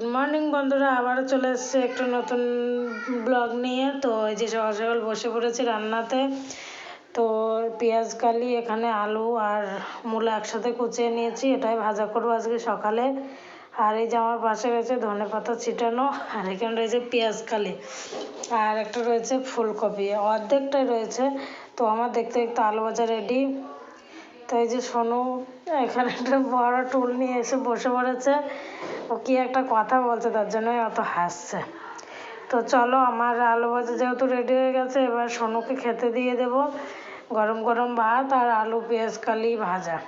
Good morning বন্ধুরা, আবারও চলে এসছে একটা নতুন ব্লগ নিয়ে। তো এই যে সকাল সকাল বসে পড়েছি রান্নাতে, তো পেঁয়াজ, কালি, এখানে আলু আর মূলা একসাথে কুচিয়ে নিয়েছি। এটাই ভাজা করব আজকে সকালে। আর এই যে আমার পাশে রয়েছে ধনে পাতা ছিটানো, আর এখানে রয়েছে পেঁয়াজ, কালি। আর একটা রয়েছে ফুলকপি। অর্ধেকটাই রয়েছে, তো আমার দেখতে দেখতে আলু ভাজা রেডি তো এই যে সোনু এখানে একটা বড় টুল নিয়ে এসে বসে পড়েছে। ও কি একটা কথা বলছে, তার জন্যই অত হাসছে। তো চলো, আমার আলু ভাজা যেহেতু রেডি হয়ে গেছে, এবার সোনুকে খেতে দিয়ে দেব গরম গরম ভাত আর আলু, পেঁয়াজ, কালি ভাজা।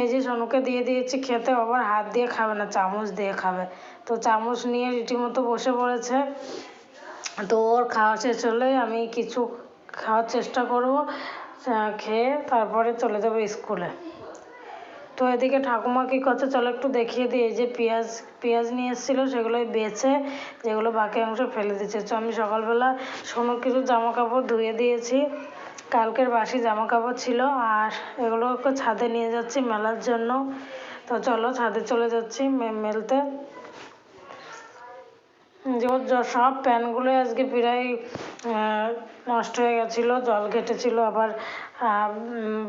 এই যে সোনুকে দিয়ে দিয়েছি খেতে আবার হাত দিয়ে খাবে না, চামচ দিয়ে খাবে। তো চামচ নিয়ে রীতিমতো বসে পড়েছে। তো ওর খাওয়া শেষ হলে আমি কিছু খাওয়ার চেষ্টা করব। খেয়ে তারপরে চলে যাব স্কুলে। তো এদিকে ঠাকুমা কী করছে, চলো একটু দেখিয়ে দিই। এই যে পেঁয়াজ পেঁয়াজ নিয়ে এসেছিল, সেগুলোই বেছে, যেগুলো বাকি অংশ ফেলে দিচ্ছে। তো আমি সকালবেলা সোনুর কিছু জামা কাপড় ধুয়ে দিয়েছি। কালকের বাসি জামা কাপড় ছিল, আর এগুলোকে ছাদে নিয়ে যাচ্ছি মেলার জন্য। তো চলো ছাদে চলে যাচ্ছি মেলতে। যে ওর সব প্যান্টগুলো আজকে প্রায় নষ্ট হয়ে গেছিল, জল ঘেটেছিল, আবার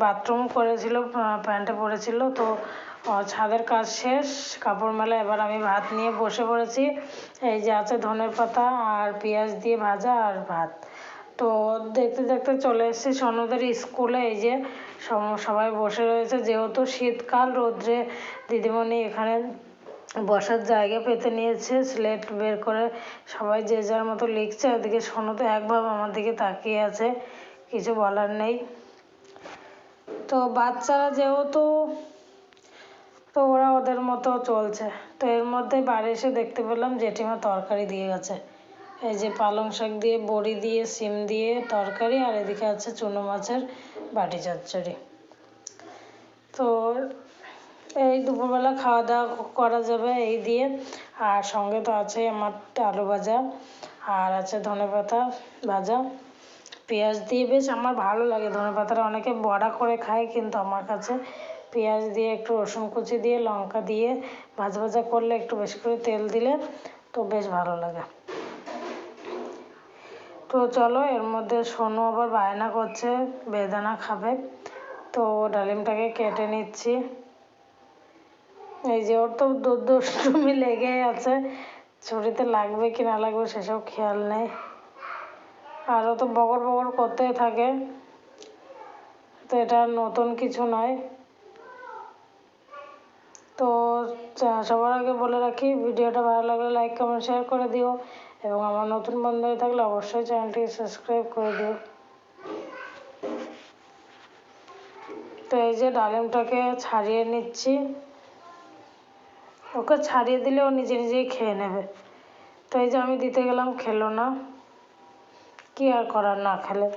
বাথরুম করেছিল প্যান্টে পড়েছিল তো ছাদের কাজ শেষ, কাপড় মেলা, এবার আমি ভাত নিয়ে বসে পড়েছি, এই যে আছে ধনের পাতা আর পেঁয়াজ দিয়ে ভাজা আর ভাত, তো দেখতে দেখতে চলে এসেছি সনদের স্কুলে, এই যে সবাই বসে রয়েছে, যেহেতু শীতকাল, রোদ্রে দিদিমণি এখানে বসার জায়গা পেতে নিয়েছে স্লেট বের করে সবাই যে যার মতো লিখছে, ওদিকে শোনো তো একভাবে আমার দিকে তাকিয়ে আছে, কিছু বলার নেই। তো বাচ্চারা যেহেতু, তো ওরা ওদের মতো চলছে। তো এর মধ্যে বাড়ি এসে দেখতে পেলাম জেঠিমা তরকারি দিয়ে গেছে। এই যে পালং শাক দিয়ে, বড়ি দিয়ে, সিম দিয়ে তরকারি, আর এদিকে আছে চুনো মাছের বাটি চচ্চড়ি। তো এই দুপুরবেলা খাওয়া দাওয়া করা যাবে এই দিয়ে। আর সঙ্গে তো আছে আমার আলু ভাজা, আর আছে ধনে পাতা ভাজা। পেঁয়াজ দিয়ে বেশ আমার ভালো লাগে ধনে পাতাটা। অনেকে বড়া করে খায় কিন্তু আমার কাছে পেঁয়াজ দিয়ে একটু রসুন কুচি দিয়ে, লঙ্কা দিয়ে ভাজা ভাজা করলে একটু বেশি করে তেল দিলে তো বেশ ভালো লাগে। তো চলো এর মধ্যে সোনু আবার বায়না করছে, বেদানা খাবে। তো ডালিমটাকে কেটে নিচ্ছি। এই যে ওর তো দুষ্টুমি লেগেই আছে। ছুরিতে লাগবে কি না লাগবে সেসব খেয়াল নেই। আরও তো বগর বগর করতেই থাকে। তো এটা নতুন কিছু নয়। তো সবার আগে বলে রাখি, ভিডিওটা ভালো লাগলে লাইক কমেন্ট শেয়ার করে দিও। এবং আমার নতুন বন্ধু হয়ে থাকলে অবশ্যই চ্যানেলটিকে সাবস্ক্রাইব করে দিও। তো এই যে ডালিমটাকে ছাড়িয়ে নিচ্ছি। ওকে ছাড়িয়ে দিলে ও নিজে নিজেই খেয়ে নেবে। তো এই যে আমি দিতে গেলাম, খেলো না। কি আর করার, না খেলে।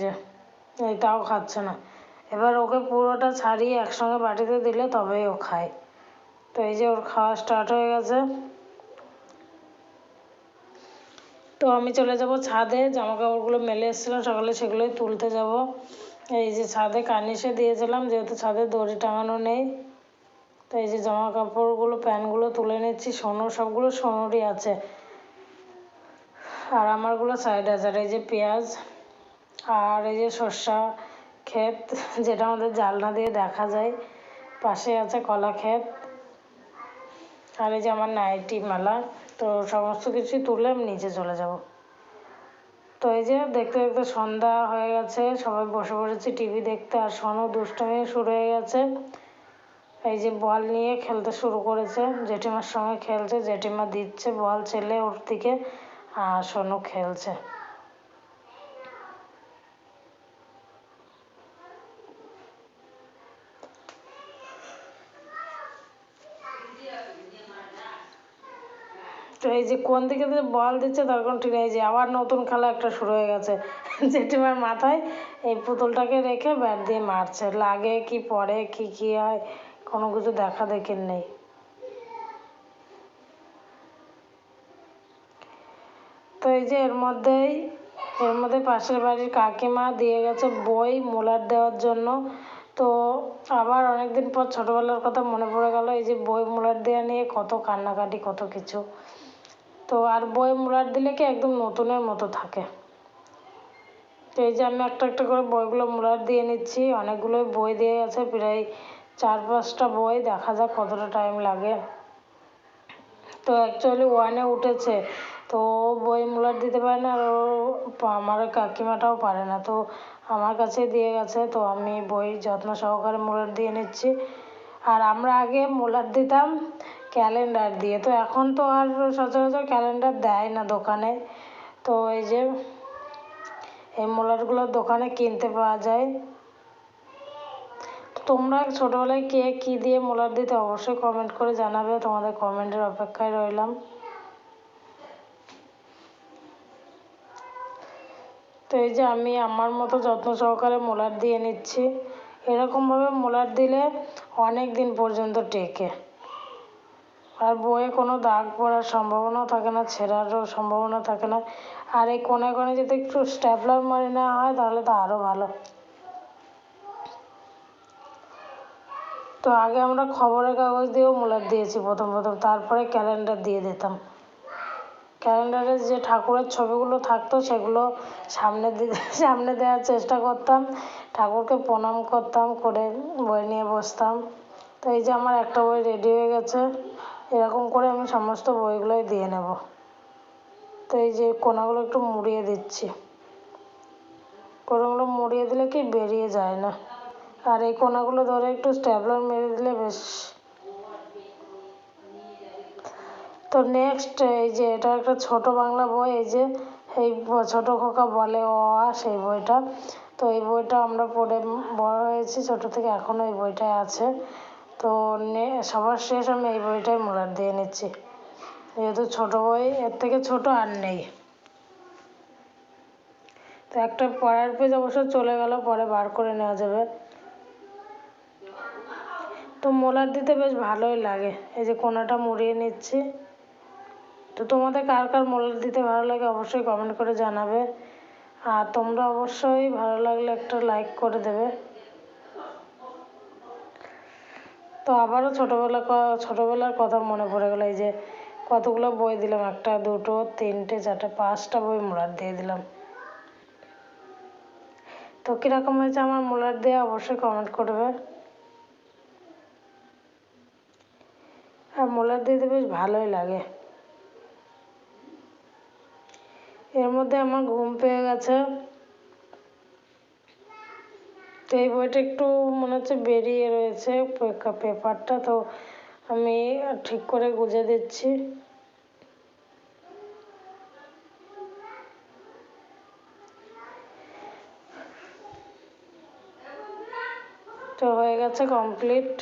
যে এইটাও খাচ্ছে না। এবার ওকে পুরোটা ছাড়িয়ে একসঙ্গে বাটিতে দিলে তবেই ও খায়। তো এই যে ওর খাওয়া স্টার্ট হয়ে গেছে। তো আমি চলে যাব ছাদে জামা কাপড়গুলো মেলে এসেছিলাম, সকালে সেগুলোই তুলতে যাব। এই যে ছাদে কার্নিশে দিয়েছিলাম, যেহেতু ছাদে দড়ি টাঙানো নেই, তো এই যে জামা কাপড়গুলো প্যান্টগুলো তুলে নিচ্ছি, সোনো, সবগুলো সোনোরই আছে। আর আমারগুলো সাইড আছে আর এই যে পেঁয়াজ আর এই যে সর্ষা ক্ষেত, যেটা আমাদের জালনা দিয়ে দেখা যায়, পাশে আছে কলা ক্ষেত। আর এই যে আমার নাইটি মেলা। তো সমস্ত কিছুই তুলে আমি নিচে চলে যাব। তো এই যে দেখতে দেখতে সন্ধ্যা হয়ে গেছে, সবাই বসে বসেছি টিভি দেখতে, আর সোনু দুষ্টমি শুরু হয়ে গেছে। এই যে বল নিয়ে খেলতে শুরু করেছে, জেঠিমার সঙ্গে খেলছে, জেঠিমা দিচ্ছে বল ছেলে ওর দিকে, আর সোনু খেলছে। তো এই যে কোন দিকে বল দিচ্ছে তার কোনো ঠিক নেই। যে আবার নতুন খেলা একটা শুরু হয়ে গেছে। জেঠিমার মাথায় এই পুতুলটাকে রেখে ব্যাট দিয়ে মারছে। লাগে কি পড়ে কি কি হয়, কোনো কিছু দেখা দেখি নেই। তো এই যে এর মধ্যেই, এর মধ্যে পাশের বাড়ির কাকিমা দিয়ে গেছে বই মোলার দেওয়ার জন্য। তো আবার অনেক দিন পর ছোটোবেলার কথা মনে পড়ে গেল, এই যে বই মোলার দেওয়া নিয়ে কত কান্নাকাটি, কত কিছু। তো আর বই মোলার দিলে কি একদম নতুনের মতো থাকে? তো এই যে আমি একটা একটা করে বইগুলো মোলার দিয়ে নিচ্ছি, অনেকগুলোই বই দিয়ে গেছে প্রায় চার পাঁচটা বই, দেখা যাক কতটা টাইম লাগে। তো অ্যাকচুয়ালি ওয়ানে উঠেছে, তো বই মোলার দিতে পারে না, আর ও আমার কাকিমাটাও পারে না। তো আমার কাছে দিয়ে গেছে, তো আমি বই যত্ন সহকারে মোলার দিয়ে নিচ্ছি। আর আমরা আগে মোলার দিতাম ক্যালেন্ডার দিয়ে। তো এখন তো আর সচরাচর ক্যালেন্ডার দেয় না দোকানে। তো এই যে এই মোলারগুলো দোকানে কিনতে পাওয়া যায়। তোমরা ছোটোবেলায় কে কী দিয়ে মোলার দিতে অবশ্যই কমেন্ট করে জানাবে। তোমাদের কমেন্টের অপেক্ষায় রইলাম। তো এই যে আমি আমার মতো যত্ন সহকারে মোলার দিয়ে নিচ্ছি। এরকমভাবে মোলার দিলে অনেক দিন পর্যন্ত টেকে। আর বইয়ে কোনো দাগ পড়ার সম্ভাবনাও থাকে না, ছেঁড়ারও সম্ভাবনা থাকে না। আর এই কোণে কোণে যদি একটু স্ট্যাপলার মারি নেওয়া হয়, তাহলে তো আরও ভালো। তো আগে আমরা খবরের কাগজ দিয়েও মোলার দিয়েছি প্রথম প্রথম, তারপরে ক্যালেন্ডার দিয়ে দিতাম। ক্যালেন্ডারে যে ঠাকুরের ছবিগুলো থাকতো, সেগুলো সামনে দিতে সামনে দেওয়ার চেষ্টা করতাম। ঠাকুরকে প্রণাম করতাম, করে বই নিয়ে বসতাম। তো এই যে আমার একটা বই রেডি হয়ে গেছে। এরকম করে আমি সমস্ত বইগুলোই দিয়ে নেব। তো এই যে কোনাগুলো একটু মুড়িয়ে দিচ্ছি। কোনাগুলো মুড়িয়ে দিলে কি বেরিয়ে যায় না? আর এই কোনাগুলো ধরে একটু স্ট্যাপলার মেরে দিলে বেশ। তো নেক্সট এই যে এটা একটা ছোট বাংলা বই, এই যে এই ছোট খোকা বলে অ, আ, সেই বইটা। তো এই বইটা আমরা পড়ে বড় হয়েছি, ছোট থেকে এখনও এই বইটাই আছে। তো সবার শেষ আমি এই বইটাই মোলার দিয়ে নিচ্ছি। যেহেতু ছোট বই, এর থেকে ছোট আর নেই। তো একটা পড়ার পেজ অবশ্য চলে গেল, পরে বার করে নেওয়া যাবে। তো মোলার দিতে বেশ ভালোই লাগে। এই যে কোনাটা মুড়িয়ে নিচ্ছি। তো তোমাদের কার কার মোলার দিতে ভালো লাগে অবশ্যই কমেন্ট করে জানাবে। আর তোমরা অবশ্যই ভালো লাগলে একটা লাইক করে দেবে। তো আবারও ছোটোবেলা ছোটোবেলার কথা মনে পড়ে গেলো, এই যে কতগুলো বই দিলাম, একটা, দুটো, তিনটে, চারটে, পাঁচটা বই মোলার দিয়ে দিলাম। তো কীরকম হয়েছে আমার মোলার দিয়ে অবশ্যই কমেন্ট করবে। আর মোলার দিতে বেশ ভালোই লাগে। এর মধ্যে আমার ঘুম পেয়ে গেছে। তো এই বইটা একটু মনে হচ্ছে বেরিয়ে রয়েছে পেপারটা, তো আমি ঠিক করে গুজে দিচ্ছি। তো হয়ে গেছে কমপ্লিট।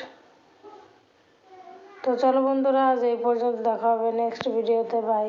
তো চলো বন্ধুরা, আজ এই পর্যন্ত দেখা হবে নেক্সট ভিডিওতে, বাই।